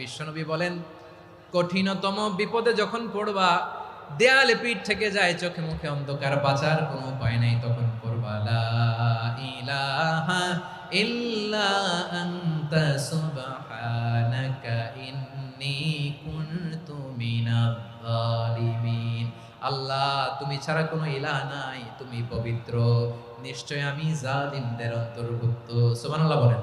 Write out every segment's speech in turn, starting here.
বিশ্বনবী বলেন, কঠিনতম বিপদে যখন পড়বা, দেয়ালে পিঠ থেকে যায়, চোখে মুখে অন্ধকার বাঁচার কোনো উপায় নাই তখন পড়বা, লা ইলাহা ইল্লা আনতা সুবহানাকা ইন্নী কুনতু আল্লাহ, তুমি ছাড়া কোনো ইলাহ নাই, তুমি পবিত্র। নিশ্চয় আমি জালিমদের অন্তর্ভুক্ত। সুবহানাল্লাহ বলেন।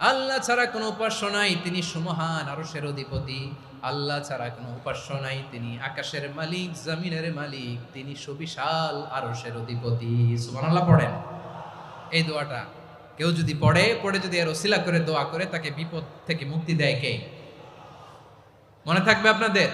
আল্লাহ ছাড়া কোনো উপাস্য নাই, তিনি সুমহান আরসের অধিপতি। আল্লাহ ছাড়া কোনো উপাস্য নাই, তিনি আকাশের মালিক, জমিনের মালিক, তিনি সুবিশাল আরসের অধিপতি। সুবহানাল্লাহ, পড়েন। এই দোয়াটা কেউ যদি পড়ে পড়ে যদি এর ওসিলা করে, দোয়া করে, তাকে বিপদ থেকে মুক্তি দেয় কে? মনে থাকবে আপনাদের?